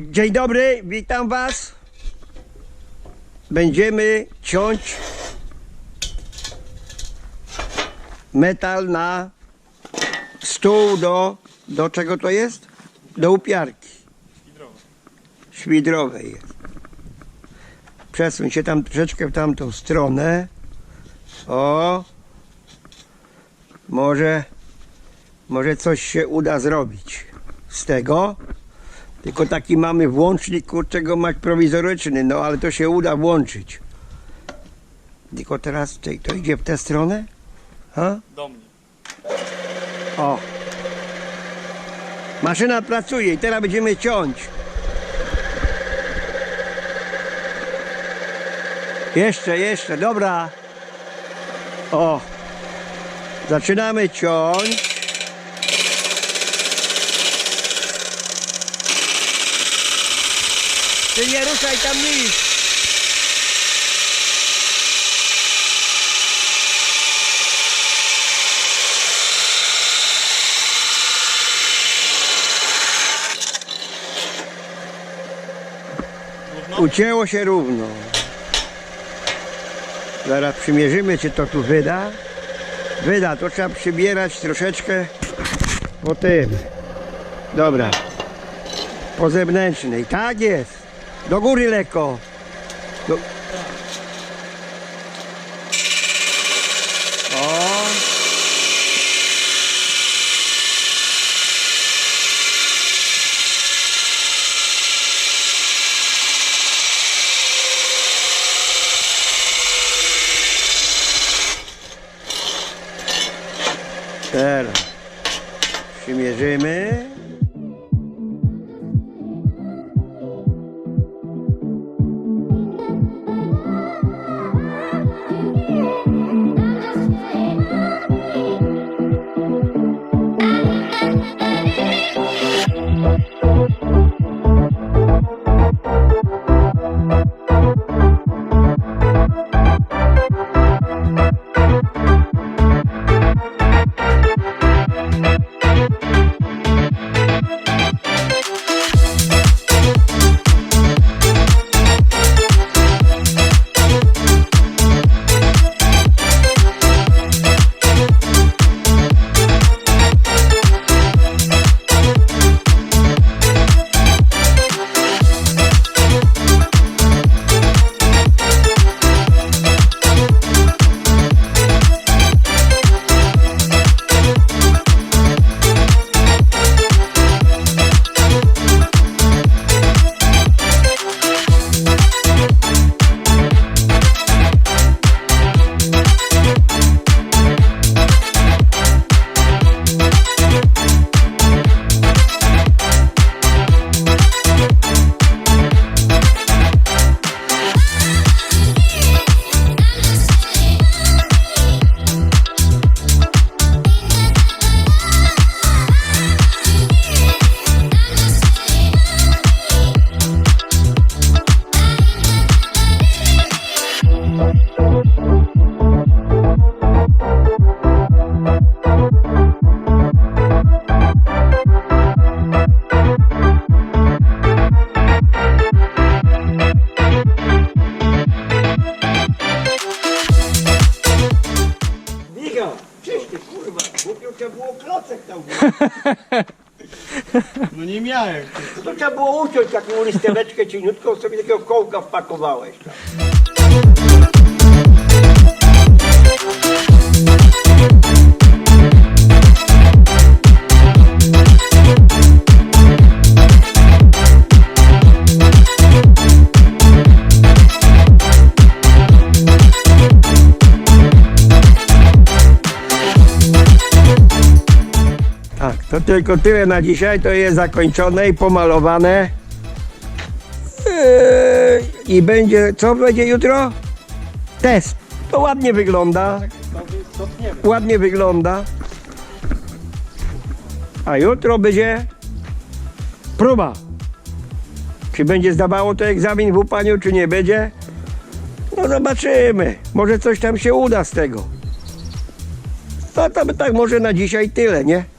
Dzień dobry, witam Was. Będziemy ciąć metal na stół do, do czego to jest? Do upiarki. Świdrowej jest. Przesuń się tam troszeczkę w tamtą stronę. O! Może, może coś się uda zrobić z tego. Tylko taki mamy włącznik, kurczę, go mać prowizoryczny, no ale to się uda włączyć. Tylko teraz, czy to idzie w tę stronę? Ha? Do mnie. O. Maszyna pracuje i teraz będziemy ciąć. Jeszcze, jeszcze, dobra. O. Zaczynamy ciąć. Ty nie ruszaj tam nic. Ucięło się równo. Zaraz przymierzymy, czy to tu wyda. Wyda, to trzeba przybierać troszeczkę po tym. Dobra. Po zewnętrznej. Tak jest. Do góry lekko. Do... O. Teraz przymierzymy. Bye. Michał, czyś ty kurwa, głupio trzeba było klocek tam. No nie miałem. To trzeba było uciąć taką listeweczkę cieniutką, sobie takiego kołka wpakowałeś tam. To tylko tyle na dzisiaj. To jest zakończone i pomalowane. Eee, I będzie, co będzie jutro? Test. To ładnie wygląda. Ładnie wygląda. A jutro będzie próba. Czy będzie zdawało to egzamin w upaniu, czy nie będzie? No zobaczymy. Może coś tam się uda z tego. No to tak może na dzisiaj tyle, nie?